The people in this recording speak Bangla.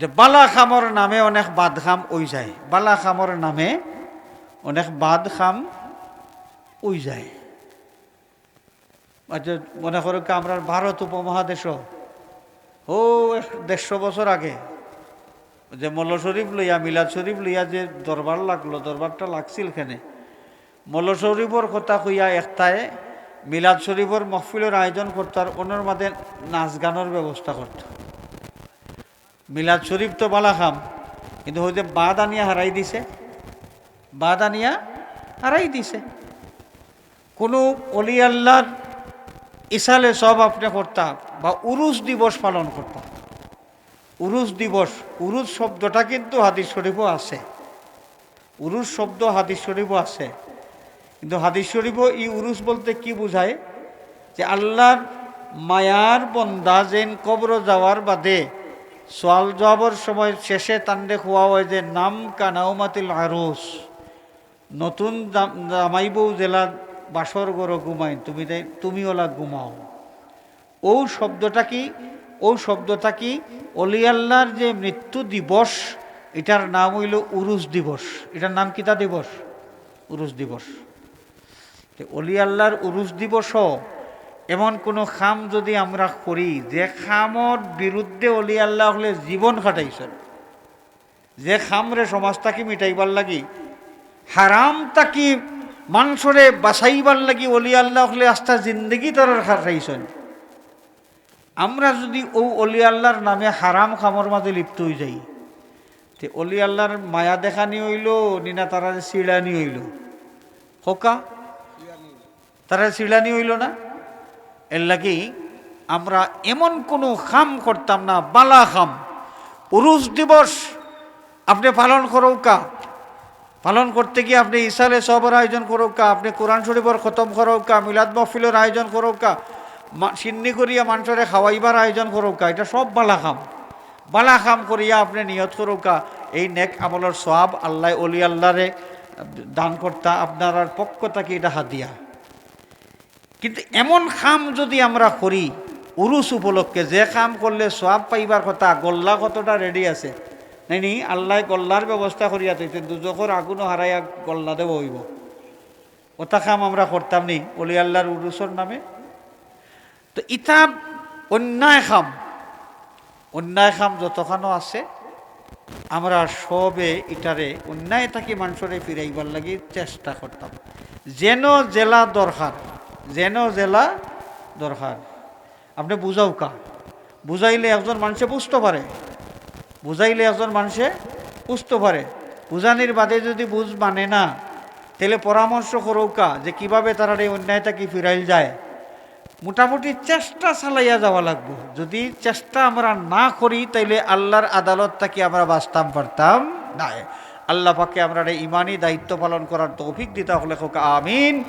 যে বালা খামর নামে অনেক বাদ খাম ওই যায়। বালা খামর নামে অনেক বাদ খাম ওই যায়। আচ্ছা মনে করো কি আমরা ভারত উপমহাদেশও? ও দেড়শো বছর আগে। যে মল্ল শরীফ লইয়া, মিলাদ শরীফ লইয়া যে দরবার লাগল, দরবারটা লাগছিল খেনে মল্ল শরীফর কথা কইয়া একটায় মিলাদ শরীফর মহফিলের আয়োজন করতো আর ওনার মাঝে নাচ গানের ব্যবস্থা করত। মিলাদ শরীফ তো বালা খাম কিন্তু হয়তো বাদ আনিয়া হারাই দিছে। বাদ আনিয়া হারাই দিছে। কোনো অলি আল্লাহর ইসালে সব আপনি করতাম বা উরুস দিবস পালন করতাম। উরুস দিবস, উরুস শব্দটা কিন্তু হাদিস শরীফও আছে। উরুস শব্দ হাদিস শরীফও আছে। কিন্তু হাদিস শরীফও এই উরুস বলতে কি বোঝায়? যে আল্লাহর মায়ার বন্দা যেন কবর যাওয়ার বাদে সোয়াল জবাবর সময় শেষে তান্ডে খোয়া হয় যে, নাম কানাউমাতিল আরুস। নতুন জাম- জামাই বউ জেলা বাসর গড় ঘুমাই তুমি তুমি ওলা ঘুমাও। ও শব্দটা কি? ও শব্দটা কি? অলি আল্লাহর যে মৃত্যু দিবস, এটার নাম হইল উরুস দিবস। এটার নাম কিতা দিবস? উরুস দিবস। অলি আল্লাহর উরুস দিবসও এমন কোনো খাম যদি আমরা করি যে খামর বিরুদ্ধে অলি আল্লাহ হলে জীবন খাটাইছেন। যে খামরে সমাজটাকে মিটাইবার লাগি হারাম তাকি মানুষরে বাঁচাইবার লাগি অলি আল্লাহ হলে আস্থা জিন্দগি তার খাটাইছেন। আমরা যদি ও অলি আল্লাহর নামে হারাম খামর মাঝে লিপ্ত হয়ে যাই, তে অলি আল্লাহর মায়া দেখানি হইল, নিনা তারা চিড়ানি হইল। হোকা? তারা চিড়ানি হইল না? এর লাগি আমরা এমন কোনো খাম করতাম না, বালা খাম। পুরুষ দিবস আপনি পালন করৌকা পালন করতে গিয়ে আপনি ইসালে সবর আয়োজন করৌকা আপনি কোরআন শরীফর খতম করৌকা মিলাদ মহফিলের আয়োজন করৌকা সিন্নি করিয়া মানুষরে খাওয়াইবার আয়োজন করৌকা এটা সব বালা খাম। বালা খাম করিয়া আপনি নিয়ত করৌকা এই নেক আমলের সব আল্লাহ অলি আল্লাহরে দান করতা আপনার পক্ষ থেকে এটা হাদিয়া। কিন্তু এমন খাম যদি আমরা করি উরুস উপলক্ষে, যে কাম করলে সব পাইবার কথা, গল্লা কতটা রেডি আছে? নাই নি আল্লাহ গল্লার ব্যবস্থা করিয়া দিতে দুজকর আগুনও হারাইয়া গল্লা দেব হইব। ওটা কাম আমরা করতাম নি, অলি আল্লাহর উরুসর নামে। তো ইটা অন্যায় খাম অন্যায় খাম যতখানো আছে, আমরা সবে ইটারে অন্যায় থাকি মানুষরে ফিরাইবার লাগি চেষ্টা করতাম। যেন জেলা দরকার যেন জেলা দরকার। আপনি বুঝাও কা। বুঝাইলে একজন মানুষে বুঝতে পারে। বুঝাইলে একজন মানুষে বুঝতে পারে। বুঝানির বাদে যদি বুঝ মানে না, তাহলে পরামর্শ করো কা যে কীভাবে তারা এই অন্যায়টা কি ফিরাইল যায়। মোটামুটি চেষ্টা চালাইয়া যাওয়া লাগবো। যদি চেষ্টা আমরা না করি, তাইলে আল্লাহর আদালত কি আমরা বাঁচতাম, পারতাম না আল্লাহ পাকে আমরা এই ইমানি দায়িত্ব পালন করার তৌফিক দিতে হলে হোক, আমিন।